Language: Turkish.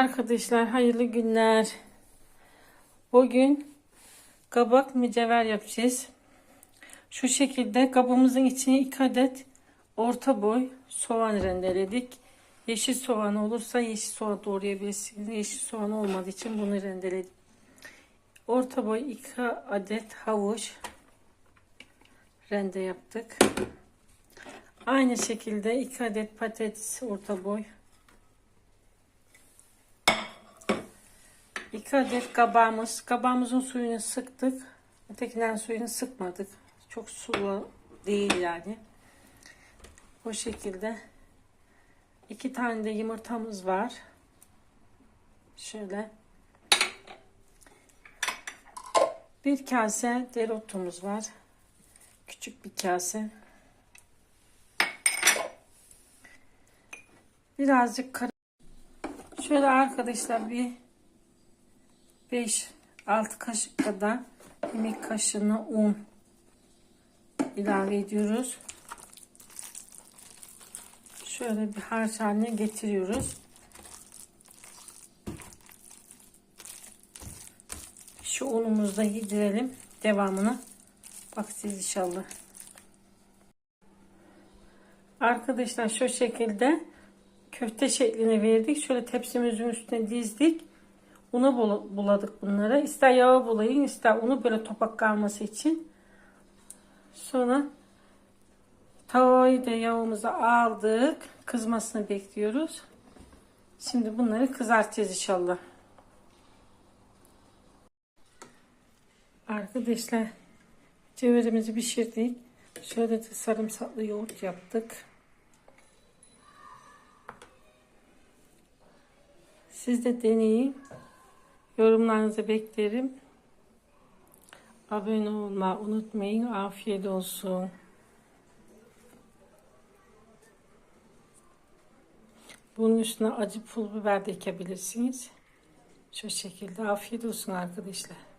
Arkadaşlar hayırlı günler. Bugün kabak mücevher yapacağız. Şu şekilde kabımızın içine 2 adet orta boy soğan rendeledik. Yeşil soğan olursa yeşil soğan doğrayabilirsiniz. Yeşil soğan olmadığı için bunu rendeledim. Orta boy 2 adet havuç rende yaptık. Aynı şekilde 2 adet patates orta boy 2 adet kabağımız. Kabağımızın suyunu sıktık. Ötekilerin suyunu sıkmadık. Çok sulu değil yani. Bu şekilde. iki tane de yumurtamız var. Şöyle. Bir kase dereotumuz var. Küçük bir kase. Birazcık kar Şöyle arkadaşlar bir 5 6 kaşık kadar yemek kaşığına un ilave ediyoruz. Şöyle bir harç haline getiriyoruz. Şu unumuzu da yedirelim. Devamını bakacağız inşallah. Arkadaşlar şu şekilde köfte şeklini verdik. Şöyle tepsimizin üstüne dizdik. Una buladık bunları. İster yağı bulayın ister unu böyle topak kalması için. Sonra tavayı da yağımıza aldık. Kızmasını bekliyoruz. Şimdi bunları kızartacağız inşallah. Arkadaşlar cevherimizi pişirdik. Şöyle de sarımsaklı yoğurt yaptık. Siz de deneyin. Yorumlarınızı beklerim. Abone olmayı unutmayın. Afiyet olsun. Bunun üstüne acı pul biber de ekebilirsiniz. Şu şekilde afiyet olsun arkadaşlar.